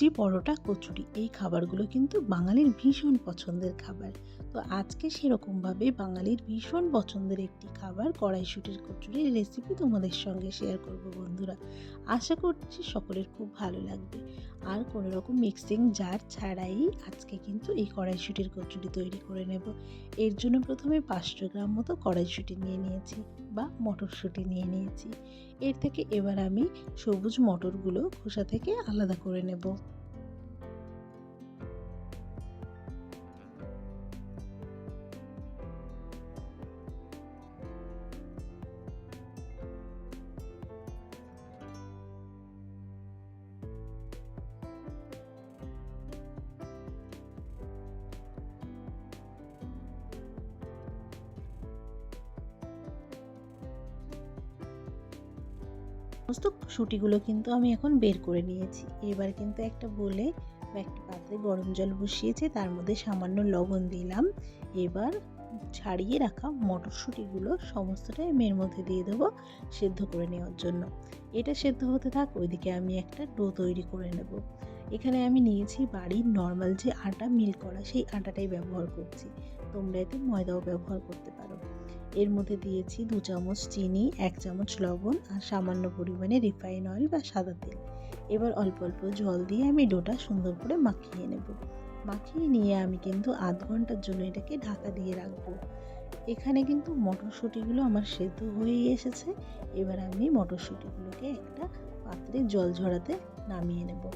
লুচি পরোটা কচুরি। এই খাবারগুলো কিন্তু বাঙালির ভীষণ পছন্দের খাবার। তো আজকে সেরকমভাবে বাঙালির ভীষণ পছন্দের একটি খাবার কড়াইশুটির কচুরির রেসিপি তোমাদের সঙ্গে শেয়ার করব বন্ধুরা। আশা করছি সকলের খুব ভালো লাগবে। আর কোনো রকম মিক্সিং জার ছাড়াই আজকে কিন্তু এই কড়াইশুটির কচুরি তৈরি করে নেব। এর জন্য প্রথমে পাঁচশো গ্রাম মতো কড়াইশুটি নিয়ে নিয়েছি বা মটরশুঁটি নিয়ে নিয়েছি। এর থেকে এবার আমি সবুজ মটরগুলো খোসা থেকে আলাদা করে নেব। সমস্ত শুটিগুলো কিন্তু আমি এখন বের করে নিয়েছি। এবার কিন্তু একটা বলে একটা পাত্রে গরম জল বসিয়েছি, তার মধ্যে সামান্য লবণ দিলাম। এবার ছাড়িয়ে রাখা মটরশুঁটিগুলো সমস্তটাই আমি এর মধ্যে দিয়ে দেবো সেদ্ধ করে নেওয়ার জন্য। এটা সেদ্ধ হতে থাক, ওইদিকে আমি একটা ডো তৈরি করে নেব। এখানে আমি নিয়েছি বাড়ির নর্মাল যে আটা মিল করা সেই আটাটাই ব্যবহার করছি। তোমরা এতে ময়দাও ব্যবহার করতে পারো। এর মধ্যে দিয়েছি দু চামচ চিনি, এক চামচ লবণ আর সামান্য পরিমাণে রিফাইন অয়েল বা সাদা তেল। এবার অল্প অল্প জল দিয়ে আমি ডোটা সুন্দর করে মাখিয়ে নেব। মাখিয়ে নিয়ে আমি কিন্তু আধ ঘণ্টার জন্য এটাকে ঢাকা দিয়ে রাখব। এখানে কিন্তু মটরশুঁটিগুলো আমার সেদ্ধ হয়েই এসেছে। এবার আমি মটরশুঁটিগুলোকে একটা পাত্রে জল ঝরাতে নামিয়ে নেব।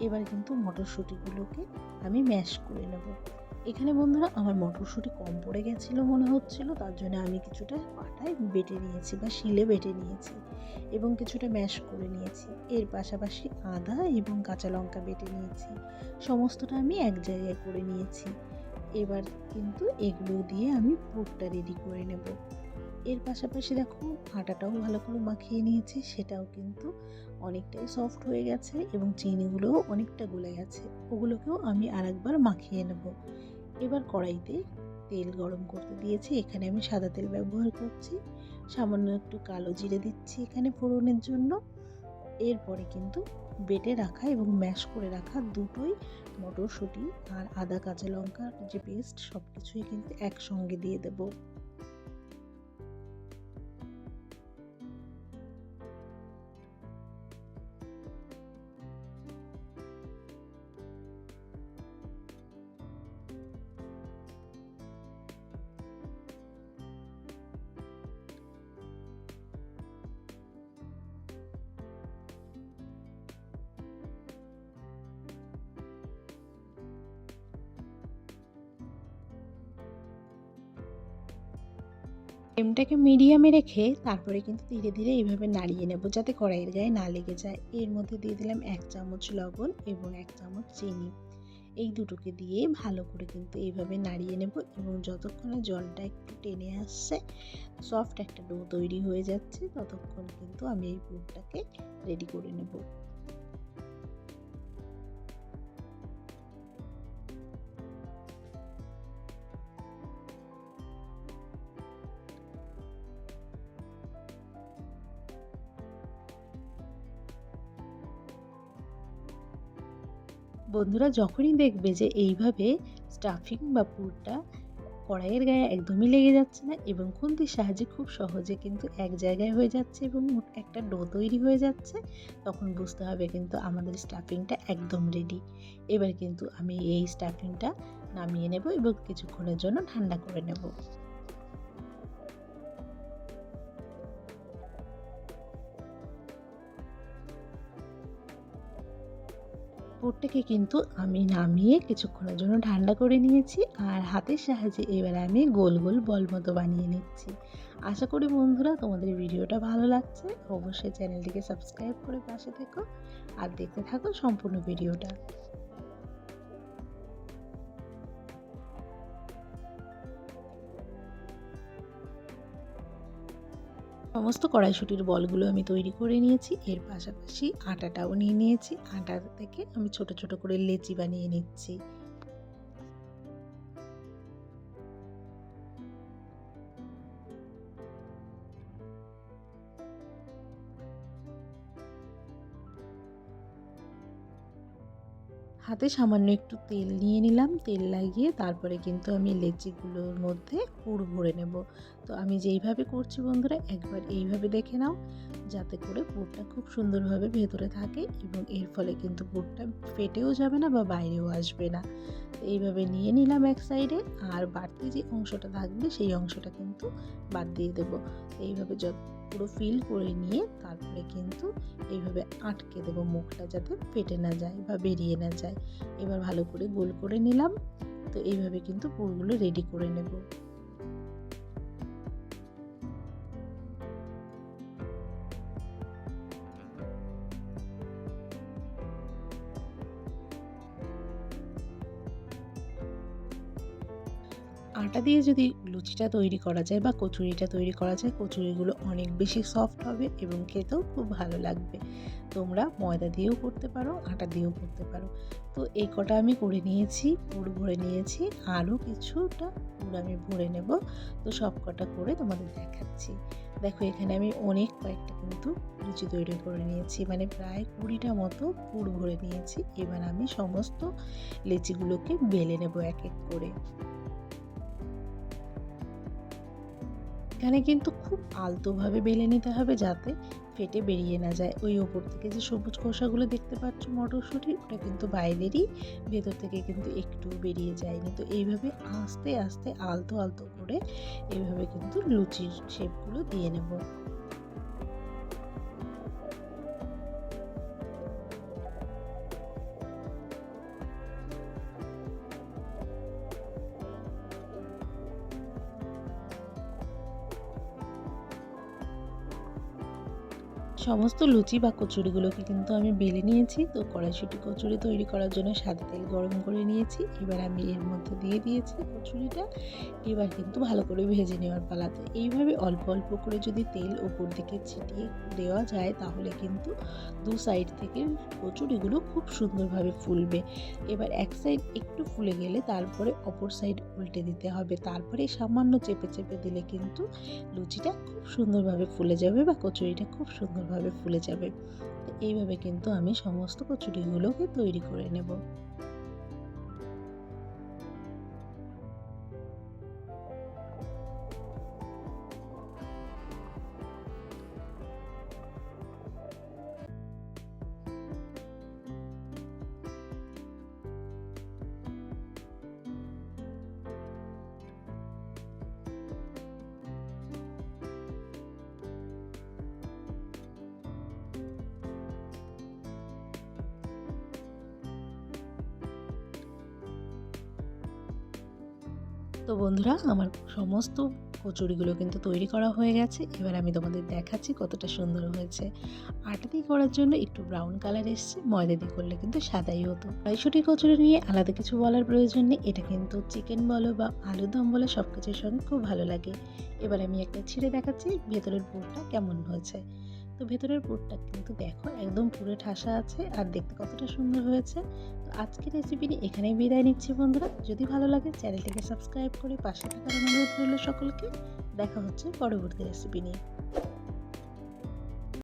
এবার কিন্তু মটরশুঁটিগুলোকে আমি ম্যাশ করে নেব। এখানে বন্ধুরা আমার মটরশুঁটি কম পড়ে গেছিল মনে হচ্ছিল, তার জন্য আমি কিছুটা পাটায় বেটে নিয়েছি বা শিলে বেটে নিয়েছি এবং কিছুটা ম্যাশ করে নিয়েছি। এর পাশাপাশি আদা এবং কাঁচা লঙ্কা বেটে নিয়েছি। সমস্তটা আমি এক জায়গায় করে নিয়েছি। এবার কিন্তু এগুলো দিয়ে আমি পুরটা রেডি করে নেব। এর পাশাপাশি দেখো, আটাটাও ভালো করে মাখিয়ে নিয়েছি, সেটাও কিন্তু অনেকটাই সফট হয়ে গেছে এবং চিনিগুলোও অনেকটা গলে গেছে। ওগুলোকেও আমি আরেকবার মাখিয়ে নেব। এবার কড়াইতে তেল গরম করতে দিয়েছি। এখানে আমি সাদা তেল ব্যবহার করছি। সামান্য একটু কালো জিরে দিচ্ছি এখানে ফোড়নের জন্য। এরপরে কিন্তু বেটে রাখা এবং ম্যাশ করে রাখা দুটোই মটরশুঁটি আর আদা কাঁচা লঙ্কার যে পেস্ট সব কিছুই কিন্তু একসঙ্গে দিয়ে দেবো। ফ্লেমটাকে মিডিয়ামে রেখে তারপরে কিন্তু ধীরে ধীরে এইভাবে নাড়িয়ে নেব যাতে কড়াইয়ের গায়ে না লেগে যায়। এর মধ্যে দিয়ে দিলাম এক চামচ লবণ এবং এক চামচ চিনি। এই দুটোকে দিয়ে ভালো করে কিন্তু এইভাবে নাড়িয়ে নেব এবং যতক্ষণে জলটা একটু টেনে আসছে সফট একটা ডো তৈরি হয়ে যাচ্ছে, ততক্ষণ কিন্তু আমি এই পুরটাকে রেডি করে নেব। বন্ধুরা যখনই দেখবে যে এইভাবে স্টাফিং বা পুরটা কড়াইয়ের গায়ে একদমই লেগে যাচ্ছে না এবং খুন্তির সাহায্যে খুব সহজে কিন্তু এক জায়গায় হয়ে যাচ্ছে এবং একটা ডো তৈরি হয়ে যাচ্ছে, তখন বুঝতে হবে কিন্তু আমাদের স্টাফিংটা একদম রেডি এবার কিন্তু আমি এই স্টাফিংটা নামিয়ে নেব এবং কিছুক্ষণের জন্য ঠান্ডা করে নেব। পুরটাকে কিন্তু আমি নামিয়ে কিছুক্ষণের জন্য ঠান্ডা করে নিয়েছি আর হাতের সাহায্যে এবার আমি গোল গোল বল মতো বানিয়ে নিচ্ছি। আশা করি বন্ধুরা তোমাদের ভিডিওটা ভালো লাগছে। অবশ্যই চ্যানেলটিকে সাবস্ক্রাইব করে পাশে থেকো আর দেখতে থাকো সম্পূর্ণ ভিডিওটা। সমস্ত কড়াইশুটির বলগুলো আমি তৈরি করে নিয়েছি। এর পাশাপাশি আটাটাও নিয়ে নিয়েছি। আটা থেকে আমি ছোট ছোট করে লেচি বানিয়ে নিচ্ছি। হাতে সামান্য একটু তেল নিয়ে নিলাম, তেল লাগিয়ে তারপরে কিন্তু আমি লেচিগুলোর মধ্যে পুর ভরে নেব। তো আমি যেইভাবে করছি বন্ধুরা, একবার এইভাবে দেখে নাও, যাতে করে পুরটা খুব সুন্দরভাবে ভেতরে থাকে এবং এর ফলে কিন্তু পুরটা ফেটেও যাবে না বা বাইরেও আসবে না। এইভাবে নিয়ে নিলাম এক সাইডে, আর বাড়তি যে অংশটা থাকবে সেই অংশটা কিন্তু বাদ দিয়ে দেবো। এইভাবে যত পুরো ফিল করে নিয়ে তারপরে কিন্তু এইভাবে আটকে দেবো মুখটা যাতে ফেটে না যায় বা বেরিয়ে না যায়। এবার ভালো করে গোল করে নিলাম, তো এইভাবে কিন্তু পুরগুলো রেডি করে নেব। আটা দিয়ে যদি লুচিটা তৈরি করা যায় বা কচুরিটা তৈরি করা যায়, কচুরিগুলো অনেক বেশি সফট হবে এবং খেতেও খুব ভালো লাগবে। তোমরা ময়দা দিয়েও করতে পারো, আটা দিয়েও করতে পারো। তো এই কটা আমি করে নিয়েছি, পুর ভরে নিয়েছি, আরও কিছুটা পুর আমি ভরে নেব। তো সব কটা করে তোমাদের দেখাচ্ছি। দেখো এখানে আমি অনেক কয়েকটা কিন্তু লুচি তৈরি করে নিয়েছি মানে প্রায় কুড়িটা মতো পুর ভরে নিয়েছি। এবার আমি সমস্ত লেচিগুলোকে বেলে নেব এক এক করে। এখানে কিন্তু খুব আলতোভাবে বেলে নিতে হবে যাতে ফেটে বেরিয়ে না যায়। ওই ওপর থেকে যে সবুজ খোসাগুলো দেখতে পাচ্ছ মটরশুঁটি, ওটা কিন্তু বাইরেরই, ভেতর থেকে কিন্তু একটু বেরিয়ে যায়নি। তো এইভাবে আস্তে আস্তে আলতো আলতো করে এইভাবে কিন্তু লুচির শেপগুলো দিয়ে নেব। সমস্ত লুচি বা কচুরিগুলোকে কিন্তু আমি বেলে নিয়েছি। তো কড়াইশুটি কচুরি তৈরি করার জন্য সাদা তেল গরম করে নিয়েছি। এবার আমি এর মধ্যে দিয়ে দিয়েছি কচুরিটা। এবার কিন্তু ভালো করে ভেজে নেওয়ার পালাতে এইভাবে অল্প অল্প করে যদি তেল ওপর দিকে ছিটিয়ে দেওয়া যায়, তাহলে কিন্তু দু সাইড থেকে কচুরিগুলো খুব সুন্দরভাবে ফুলবে। এবার এক সাইড একটু ফুলে গেলে তারপরে অপর সাইড উল্টে দিতে হবে। তারপরে সামান্য চেপে চেপে দিলে কিন্তু লুচিটা খুব সুন্দরভাবে ফুলে যাবে বা কচুরিটা খুব সুন্দরভাবে ভাবে ফুলে যাবে। এইভাবে কিন্তু আমি সমস্ত কচুরিগুলোকে তৈরি করে নেব। তো বন্ধুরা, আমার সমস্ত কচুরিগুলো কিন্তু তৈরি করা হয়ে গেছে। এবার আমি তোমাদের দেখাচ্ছি কতটা সুন্দর হয়েছে। আটা দিয়ে করার জন্য একটু ব্রাউন কালার এসছে, ময়দা দিয়ে করলে কিন্তু সাদাই হতো। কড়াইশুটি কচুরি নিয়ে আলাদা কিছু বলার প্রয়োজন নেই, এটা কিন্তু চিকেন বলো বা আলুর দম বলো সব কিছুর সঙ্গে খুব ভালো লাগে। এবার আমি একটা ছিঁড়ে দেখাচ্ছি, ভেতরের পুরটা কেমন হয়েছে। তো ভেতরের পুরটা কিন্তু দেখো একদম পুরে ঠাসা আছে আর দেখতে কতটা সুন্দর হয়েছে। তো আজকের রেসিপিটি এখানেই বিদায় নিচ্ছি বন্ধুরা। যদি ভালো লাগে চ্যানেলটিকে সাবস্ক্রাইব করে পাশে থাকার অনুরোধ রইল সকলকে। দেখা হচ্ছে পরবর্তী রেসিপি নিয়ে।